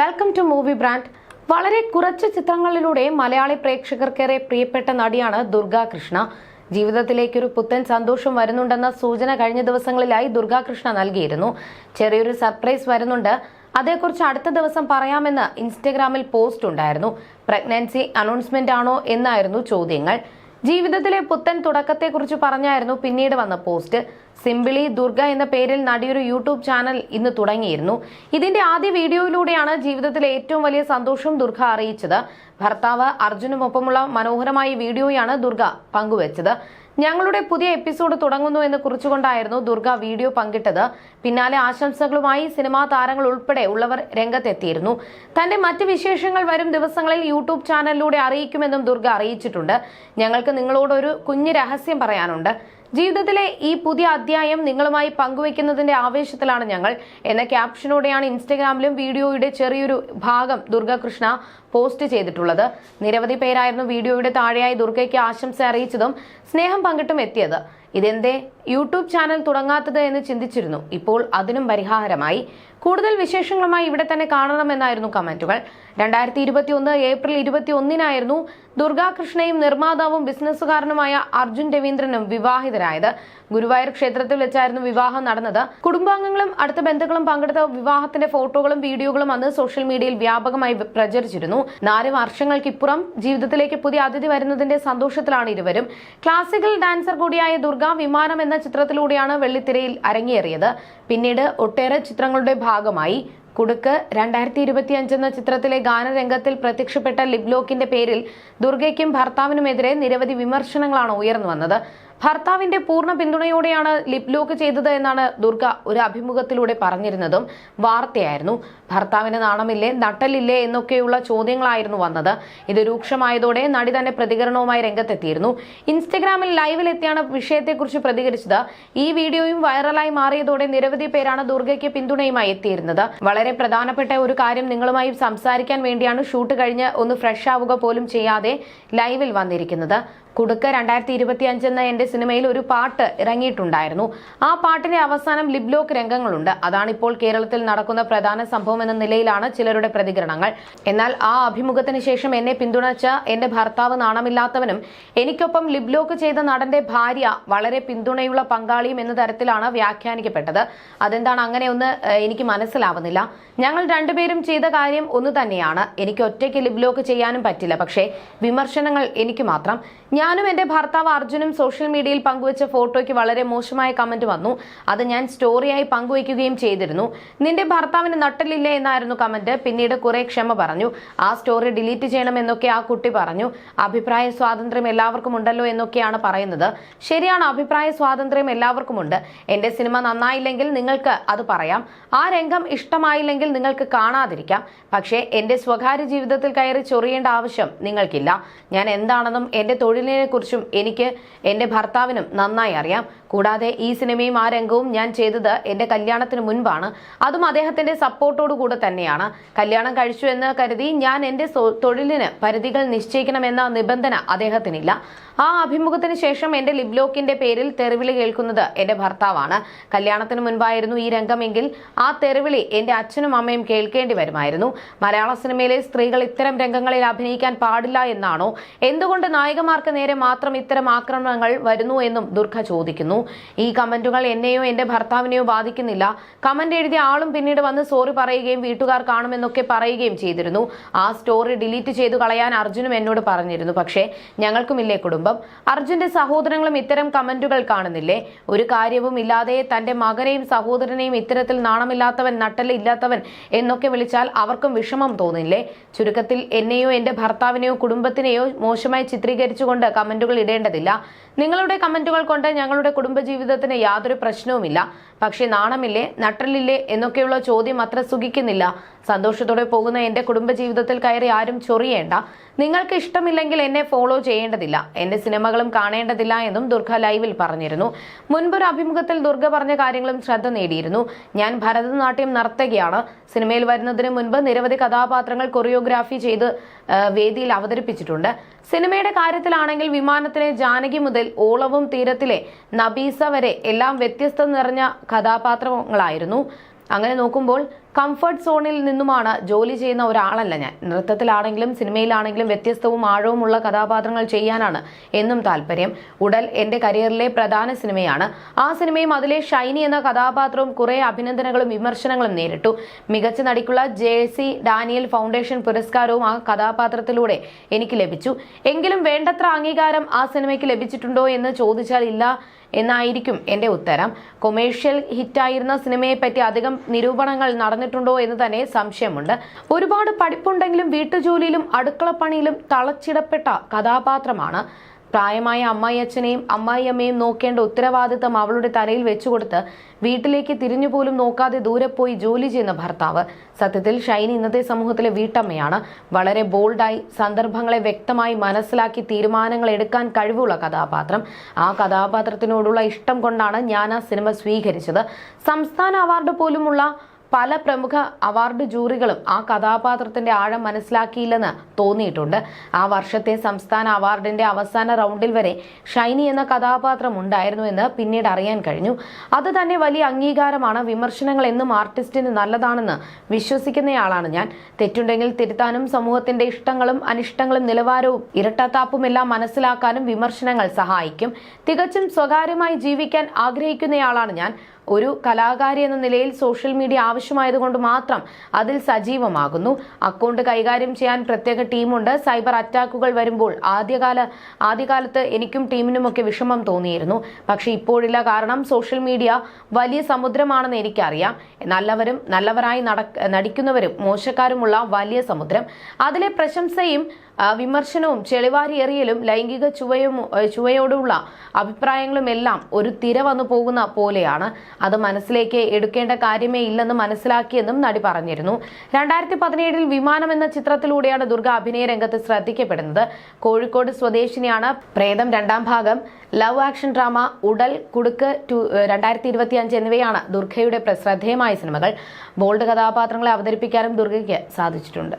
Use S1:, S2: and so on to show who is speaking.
S1: Welcome to movie brand വളരെ കുറച്ച് ചിത്രങ്ങളിലൂടെ മലയാളി പ്രേക്ഷകർക്കേറെ പ്രിയപ്പെട്ട നടിയാണ് ദുർഗാ കൃഷ്ണ. ജീവിതത്തിലേക്കൊരു പുത്തൻ സന്തോഷം വരുന്നുണ്ടെന്ന സൂചന കഴിഞ്ഞ ദിവസങ്ങളിലായി ദുർഗാകൃഷ്ണ നൽകിയിരുന്നു. ചെറിയൊരു സർപ്രൈസ് വരുന്നുണ്ട്. അതേക്കുറിച്ച് അടുത്ത ദിവസം പറയാമെന്ന് ഇൻസ്റ്റഗ്രാമിൽ പോസ്റ്റ് ഉണ്ടായിരുന്നു. പ്രഗ്നൻസി അനൗൺസ്മെന്റ് ആണോ എന്നായിരുന്നു ചോദ്യങ്ങൾ. ജീവിതത്തിലെ പുത്തൻ തുടക്കത്തെക്കുറിച്ച് പറഞ്ഞായിരുന്നു പിന്നീട് വന്ന പോസ്റ്റ്. സിംബിളി ദുർഗ എന്ന പേരിൽ നടിയൊരു യൂട്യൂബ് ചാനൽ ഇന്ന് തുടങ്ങിയിരുന്നു. ഇതിന്റെ ആദ്യ വീഡിയോയിലൂടെയാണ് ജീവിതത്തിലെ ഏറ്റവും വലിയ സന്തോഷം ദുർഗ അറിയിച്ചത്. ഭർത്താവ് അർജുനുമൊപ്പമുള്ള മനോഹരമായ വീഡിയോയാണ് ദുർഗ പങ്കുവച്ചത്. ഞങ്ങളുടെ പുതിയ എപ്പിസോഡ് തുടങ്ങുന്നു എന്ന് കുറിച്ചുകൊണ്ടായിരുന്നു ദുർഗ വീഡിയോ പങ്കിട്ടത്. പിന്നാലെ ആശംസകളുമായി സിനിമാ താരങ്ങൾ ഉൾപ്പെടെ ഉള്ളവർ രംഗത്തെത്തിയിരുന്നു. തന്റെ മറ്റ് വിശേഷങ്ങൾ വരും ദിവസങ്ങളിൽ യൂട്യൂബ് ചാനലിലൂടെ അറിയിക്കുമെന്നും ദുർഗ അറിയിച്ചിട്ടുണ്ട്. ഞങ്ങൾക്ക് നിങ്ങളോടൊരു കുഞ്ഞു രഹസ്യം പറയാനുണ്ട്. ജീവിതത്തിലെ ഈ പുതിയ അധ്യായം നിങ്ങളുമായി പങ്കുവെക്കുന്നതിന്റെ ആവേശത്തിലാണ് ഞങ്ങൾ. എന്ന ക്യാപ്ഷനോടെയാണ് ഇൻസ്റ്റഗ്രാമിലും വീഡിയോയുടെ ചെറിയൊരു ഭാഗം ദുർഗകൃഷ്ണ പോസ്റ്റ് ചെയ്തിട്ടുള്ളത്. നിരവധി പേരായിരുന്നു വീഡിയോയുടെ താഴെയായി ദുർഗയ്ക്ക് ആശംസ അറിയിച്ചതും സ്നേഹം പങ്കിട്ടും എത്തിയത്. ഇതെന്തേ? യൂട്യൂബ് ചാനൽ തുടങ്ങാത്തത് എന്ന് ചിന്തിച്ചിരുന്നു. ഇപ്പോൾ അതിനും പരിഹാരമായി. കൂടുതൽ വിശേഷങ്ങളുമായി ഇവിടെ തന്നെ കാണണമെന്നായിരുന്നു കമന്റുകൾ. രണ്ടായിരത്തി ഇരുപത്തി ഒന്ന് ഏപ്രിൽ ഇരുപത്തി ഒന്നിനായിരുന്നു ദുർഗാകൃഷ്ണയും നിർമ്മാതാവും ബിസിനസ്സുകാരനുമായ അർജുൻ രവീന്ദ്രനും വിവാഹിതരായത്. ഗുരുവായൂർ ക്ഷേത്രത്തിൽ വെച്ചായിരുന്നു വിവാഹം നടന്നത്. കുടുംബാംഗങ്ങളും അടുത്ത ബന്ധുക്കളും പങ്കെടുത്ത വിവാഹത്തിന്റെ ഫോട്ടോകളും വീഡിയോകളും അന്ന് സോഷ്യൽ മീഡിയയിൽ വ്യാപകമായി പ്രചരിച്ചിരുന്നു. നാല് വർഷങ്ങൾക്കിപ്പുറം ജീവിതത്തിലേക്ക് പുതിയ അതിഥി വരുന്നതിന്റെ സന്തോഷത്തിലാണ് ഇരുവരും. ക്ലാസിക്കൽ ഡാൻസർ കൂടിയായ ദുർഗ വിമാനം എന്ന ചിത്രത്തിലൂടെയാണ് വെള്ളിത്തിരയിൽ അരങ്ങേറിയത്. പിന്നീട് ഒട്ടേറെ ചിത്രങ്ങളുടെ ഭാഗമായി. കുടുക്ക് രണ്ടായിരത്തി ഇരുപത്തി എന്ന ചിത്രത്തിലെ ഗാനരംഗത്തിൽ പ്രത്യക്ഷപ്പെട്ട ലിബ്ലോക്കിന്റെ പേരിൽ ദുർഗയ്ക്കും ഭർത്താവിനുമെതിരെ നിരവധി വിമർശനങ്ങളാണ് ഉയർന്നു വന്നത് ഭർത്താവിന്റെ പൂർണ പിന്തുണയോടെയാണ് ലിപ് ലോക്ക് ചെയ്തത് എന്നാണ് ദുർഗ ഒരു അഭിമുഖത്തിലൂടെ പറഞ്ഞിരുന്നതും വാർത്തയായിരുന്നു. ഭർത്താവിന് നാണമില്ലേ നട്ടലില്ലേ എന്നൊക്കെയുള്ള ചോദ്യങ്ങളായിരുന്നു വന്നത്. ഇത് രൂക്ഷമായതോടെ നടി തന്നെ പ്രതികരണവുമായി രംഗത്തെത്തിയിരുന്നു. ഇൻസ്റ്റഗ്രാമിൽ ലൈവിലെത്തിയാണ് വിഷയത്തെക്കുറിച്ച് പ്രതികരിച്ചത്. ഈ വീഡിയോയും വൈറലായി മാറിയതോടെ നിരവധി പേരാണ് ദുർഗയ്ക്ക് പിന്തുണയുമായി എത്തിയിരുന്നത്. വളരെ പ്രധാനപ്പെട്ട ഒരു കാര്യം നിങ്ങളുമായി സംസാരിക്കാൻ വേണ്ടിയാണ് ഷൂട്ട് കഴിഞ്ഞ് ഒന്ന് ഫ്രഷ് ആവുക പോലും ചെയ്യാതെ ലൈവിൽ വന്നിരിക്കുന്നത്. കുടുക്ക രണ്ടായിരത്തി ഇരുപത്തി അഞ്ചെന്ന എന്റെ സിനിമയിൽ ഒരു പാട്ട് ഇറങ്ങിയിട്ടുണ്ടായിരുന്നു. ആ പാട്ടിന്റെ അവസാനം ലിബ്ലോക്ക് രംഗങ്ങളുണ്ട്. അതാണ് ഇപ്പോൾ കേരളത്തിൽ നടക്കുന്ന പ്രധാന സംഭവം എന്ന നിലയിലാണ് ചിലരുടെ പ്രതികരണങ്ങൾ. എന്നാൽ ആ അഭിമുഖത്തിന് ശേഷം എന്നെ പിന്തുണച്ച എന്റെ ഭർത്താവ് നാണമില്ലാത്തവനും എനിക്കൊപ്പം ലിബ്ലോക്ക് ചെയ്ത നടന്റെ ഭാര്യ വളരെ പിന്തുണയുള്ള പങ്കാളിയും എന്ന തരത്തിലാണ് വ്യാഖ്യാനിക്കപ്പെട്ടത്. അതെന്താണ്? അങ്ങനെ ഒന്ന് എനിക്ക് മനസ്സിലാവുന്നില്ല. ഞങ്ങൾ രണ്ടുപേരും ചെയ്ത കാര്യം ഒന്ന് തന്നെയാണ്. എനിക്ക് ഒറ്റയ്ക്ക് ലിബ്ലോക്ക് ചെയ്യാനും പറ്റില്ല. പക്ഷേ വിമർശനങ്ങൾ എനിക്ക് മാത്രം. ഞാനും എന്റെ ഭർത്താവ് അർജുനും സോഷ്യൽ മീഡിയയിൽ പങ്കുവച്ച ഫോട്ടോയ്ക്ക് വളരെ മോശമായ കമന്റ് വന്നു. അത് ഞാൻ സ്റ്റോറിയായി പങ്കുവയ്ക്കുകയും ചെയ്തിരുന്നു. നിന്റെ ഭർത്താവിന് നട്ടലില്ല എന്നായിരുന്നു കമന്റ്. പിന്നീട് കുറെ ക്ഷമ പറഞ്ഞു. ആ സ്റ്റോറി ഡിലീറ്റ് ചെയ്യണം എന്നൊക്കെ ആ കുട്ടി പറഞ്ഞു. അഭിപ്രായ സ്വാതന്ത്ര്യം എല്ലാവർക്കും ഉണ്ടല്ലോ എന്നൊക്കെയാണ് പറയുന്നത്. ശരിയാണ് അഭിപ്രായ സ്വാതന്ത്ര്യം എല്ലാവർക്കും ഉണ്ട്. എന്റെ സിനിമ നന്നായില്ലെങ്കിൽ നിങ്ങൾക്ക് അത് പറയാം. ആ രംഗം ഇഷ്ടമായില്ലെങ്കിൽ നിങ്ങൾക്ക് കാണാതിരിക്കാം. പക്ഷേ എന്റെ സ്വകാര്യ ജീവിതത്തിൽ കയറി ചൊറിയേണ്ട ആവശ്യം നിങ്ങൾക്കില്ല. ഞാൻ എന്താണെന്നും എന്റെ തൊഴിലിനെ കുറിച്ചും എനിക്ക് എന്റെ ഭർത്താവിനും നന്നായി അറിയാം. കൂടാതെ ഈ സിനിമയും ആ രംഗവും ഞാൻ ചെയ്തത് എന്റെ കല്യാണത്തിന് മുൻപാണ്. അതും അദ്ദേഹത്തിന്റെ സപ്പോർട്ടോടു കൂടെ തന്നെയാണ്. കല്യാണം കഴിച്ചു എന്ന് കരുതി ഞാൻ എന്റെ തൊഴിലിന് പരിധികൾ നിശ്ചയിക്കണമെന്ന നിബന്ധന അദ്ദേഹത്തിനില്ല. ആ അഭിമുഖത്തിന് ശേഷം എന്റെ ലിബ്ലോക്കിന്റെ പേരിൽ തെറിവിളി കേൾക്കുന്നത് എന്റെ ഭർത്താവാണ്. കല്യാണത്തിന് മുൻപായിരുന്നു ഈ രംഗമെങ്കിൽ ആ തെറിവിളി എന്റെ അച്ഛനും അമ്മയും കേൾക്കേണ്ടി വരുമായിരുന്നു. മലയാള സിനിമയിലെ സ്ത്രീകൾ ഇത്തരം രംഗങ്ങളിൽ അഭിനയിക്കാൻ പാടില്ല എന്നാണോ? എന്തുകൊണ്ട് നായികമാർക്ക് നേരെ മാത്രം ഇത്തരം ആക്രമണങ്ങൾ വരുന്നു എന്നും ദുർഗ ചോദിക്കുന്നു. ഈ കമന്റുകൾ എന്നെയോ എന്റെ ഭർത്താവിനെയോ ബാധിക്കുന്നില്ല. കമന്റ് എഴുതിയ ആളും പിന്നീട് വന്ന് സോറി പറയുകയും വീട്ടുകാർ കാണുമെന്നൊക്കെ പറയുകയും ചെയ്തിരുന്നു. ആ സ്റ്റോറി ഡിലീറ്റ് ചെയ്തു കളയാൻ അർജുനും എന്നോട് പറഞ്ഞിരുന്നു. പക്ഷേ ഞങ്ങൾക്കുമില്ലേ കുടുംബം? അർജുന്റെ സഹോദരങ്ങളും ഇത്തരം കമന്റുകൾ കാണുന്നില്ലേ? ഒരു കാര്യവും ഇല്ലാതെ തന്റെ മകനെയും സഹോദരനെയും ഇത്തരത്തിൽ നാണമില്ലാത്തവൻ നട്ടലില്ലാത്തവൻ എന്നൊക്കെ വിളിച്ചാൽ അവർക്കും വിഷമം തോന്നില്ലേ? ചുരുക്കത്തിൽ എന്നെയോ എന്റെ ഭർത്താവിനെയോ കുടുംബത്തിനെയോ മോശമായി ചിത്രീകരിച്ചുകൊണ്ട് കമന്റുകൾ ഇടേണ്ടതില്ല. നിങ്ങളുടെ കമന്റുകൾ കൊണ്ട് ഞങ്ങളുടെ കുടുംബജീവിതത്തിന് യാതൊരു പ്രശ്നവുമില്ല. പക്ഷേ നാണമില്ലേ നട്ടലില്ലേ എന്നൊക്കെയുള്ള ചോദ്യം അത്ര സുഖിക്കുന്നില്ല. സന്തോഷത്തോടെ പോകുന്ന എന്റെ കുടുംബജീവിതത്തിൽ കയറി ആരും ചൊറിയേണ്ട. നിങ്ങൾക്ക് ഇഷ്ടമില്ലെങ്കിൽ എന്നെ ഫോളോ ചെയ്യേണ്ടതില്ല. എന്റെ സിനിമകളും കാണേണ്ടതില്ല എന്നും ദുർഗ ലൈവിൽ പറഞ്ഞിരുന്നു. മുൻപൊരു അഭിമുഖത്തിൽ ദുർഗ പറഞ്ഞ കാര്യങ്ങളും ശ്രദ്ധ നേടിയിരുന്നു. ഞാൻ ഭരതനാട്യം നർത്തകിയാണ്. സിനിമയിൽ വരുന്നതിന് മുൻപ് നിരവധി കഥാപാത്രങ്ങൾ കൊറിയോഗ്രാഫി ചെയ്ത് വേദിയിൽ അവതരിപ്പിച്ചിട്ടുണ്ട്. സിനിമയുടെ കാര്യത്തിലാണെങ്കിൽ വിമാനത്തിലെ ജാനകി മുതൽ ഓളവും തീരത്തിലെ നബീസ വരെ എല്ലാം വ്യത്യസ്തം നിറഞ്ഞ കഥാപാത്രങ്ങളായിരുന്നു. അങ്ങനെ നോക്കുമ്പോൾ കംഫർട്ട് സോണിൽ നിന്നുമാണ് ജോലി ചെയ്യുന്ന ഒരാളല്ല ഞാൻ. നൃത്തത്തിലാണെങ്കിലും സിനിമയിലാണെങ്കിലും വ്യത്യസ്തവും ആഴവുമുള്ള കഥാപാത്രങ്ങൾ ചെയ്യാനാണ് എന്നും താല്പര്യം. ഉടൽ എന്റെ കരിയറിലെ പ്രധാന സിനിമയാണ്. ആ സിനിമയും അതിലെ ഷൈനി എന്ന കഥാപാത്രവും കുറെ അഭിനന്ദനങ്ങളും വിമർശനങ്ങളും നേരിട്ടു. മികച്ച നടിക്കുള്ള ജെ സി ഡാനിയൽ ഫൗണ്ടേഷൻ പുരസ്കാരവും ആ കഥാപാത്രത്തിലൂടെ എനിക്ക് ലഭിച്ചു. എങ്കിലും വേണ്ടത്ര അംഗീകാരം ആ സിനിമയ്ക്ക് ലഭിച്ചിട്ടുണ്ടോ എന്ന് ചോദിച്ചാൽ ഇല്ല എന്നായിരിക്കും എന്റെ ഉത്തരം. കൊമേഴ്ഷ്യൽ ഹിറ്റായിരുന്ന സിനിമയെപ്പറ്റി അധികം നിരൂപണങ്ങൾ നടന്നിട്ടുണ്ടോ എന്ന് തന്നെ സംശയമുണ്ട്. ഒരുപാട് പഠിപ്പുണ്ടെങ്കിലും വീട്ടുജോലിയിലും അടുക്കളപ്പണിയിലും തളച്ചിടപ്പെട്ട കഥാപാത്രമാണ്. പ്രായമായ അമ്മായിയച്ഛനെയും അമ്മായിയമ്മയും നോക്കേണ്ട ഉത്തരവാദിത്തം അവളുടെ തലയിൽ വെച്ചുകൊടുത്ത് വീട്ടിലേക്ക് തിരിഞ്ഞുപോലും നോക്കാതെ ദൂരെ പോയി ജോലി ചെയ്യുന്ന ഭർത്താവ്. സത്യത്തിൽ ഷൈനി ഇന്നത്തെ സമൂഹത്തിലെ വീട്ടമ്മയാണ്. വളരെ ബോൾഡായി സന്ദർഭങ്ങളെ വ്യക്തമായി മനസ്സിലാക്കി തീരുമാനങ്ങൾ എടുക്കാൻ കഴിവുള്ള കഥാപാത്രം. ആ കഥാപാത്രത്തിനോടുള്ള ഇഷ്ടം കൊണ്ടാണ് ഞാൻ ആ സിനിമ സ്വീകരിച്ചത്. സംസ്ഥാന അവാർഡ് പോലുമുള്ള പല പ്രമുഖ അവാർഡ് ജൂറികളും ആ കഥാപാത്രത്തിന്റെ ആഴം മനസ്സിലാക്കിയില്ലെന്ന് തോന്നിയിട്ടുണ്ട്. ആ വർഷത്തെ സംസ്ഥാന അവാർഡിന്റെ അവസാന റൗണ്ടിൽ വരെ ഷൈനി എന്ന കഥാപാത്രം ഉണ്ടായിരുന്നു എന്ന് പിന്നീട് അറിയാൻ കഴിഞ്ഞു. അത് തന്നെ വലിയ അംഗീകാരമാണ്. വിമർശനങ്ങൾ എന്നും ആർട്ടിസ്റ്റിന് നല്ലതാണെന്ന് വിശ്വസിക്കുന്നയാളാണ് ഞാൻ. തെറ്റുണ്ടെങ്കിൽ തിരുത്താനും സമൂഹത്തിന്റെ ഇഷ്ടങ്ങളും അനിഷ്ടങ്ങളും നിലവാരവും ഇരട്ടത്താപ്പുമെല്ലാം മനസ്സിലാക്കാനും വിമർശനങ്ങൾ സഹായിക്കും. തികച്ചും സ്വകാര്യമായി ജീവിക്കാൻ ആഗ്രഹിക്കുന്നയാളാണ് ഞാൻ. ഒരു കലാകാരി എന്ന നിലയിൽ സോഷ്യൽ മീഡിയ ആവശ്യമായതുകൊണ്ട് മാത്രം അതിൽ സജീവമാകുന്നു. അക്കൗണ്ട് കൈകാര്യം ചെയ്യാൻ പ്രത്യേക ടീമുണ്ട്. സൈബർ അറ്റാക്കുകൾ വരുമ്പോൾ ആദ്യകാല ആദ്യകാലത്ത് എനിക്കും ടീമിനുമൊക്കെ വിഷമം തോന്നിയിരുന്നു. പക്ഷേ ഇപ്പോഴില്ല കാരണം സോഷ്യൽ മീഡിയ വലിയ സമുദ്രമാണെന്ന് എനിക്കറിയാം. നല്ലവരും നല്ലവരായി നടക്ക നടിക്കുന്നവരും മോശക്കാരുമുള്ള വലിയ സമുദ്രം. അതിലെ പ്രശംസയും വിമർശനവും ചെളിവാരിയെറിയലും ലൈംഗിക ചുവയും ചുവയോടുള്ള അഭിപ്രായങ്ങളും എല്ലാം ഒരു തിര വന്നു പോകുന്ന പോലെയാണ്. അത് മനസ്സിലേക്ക് എടുക്കേണ്ട കാര്യമേ ഇല്ലെന്ന് മനസ്സിലാക്കിയെന്നും നടി പറഞ്ഞിരുന്നു. രണ്ടായിരത്തി പതിനേഴിൽ വിമാനം എന്ന ചിത്രത്തിലൂടെയാണ് ദുർഗ അഭിനയ രംഗത്ത് ശ്രദ്ധിക്കപ്പെടുന്നത്. കോഴിക്കോട് സ്വദേശിനിയാണ് പ്രേതം രണ്ടാം ഭാഗം. ലവ് ആക്ഷൻ ഡ്രാമ ഉടൽ കുടുക്ക് ടു രണ്ടായിരത്തി ഇരുപത്തി അഞ്ച് എന്നിവയാണ് ദുർഗയുടെ ശ്രദ്ധേയമായ സിനിമകൾ. ബോൾഡ് കഥാപാത്രങ്ങളെ അവതരിപ്പിക്കാനും ദുർഗയ്ക്ക് സാധിച്ചിട്ടുണ്ട്.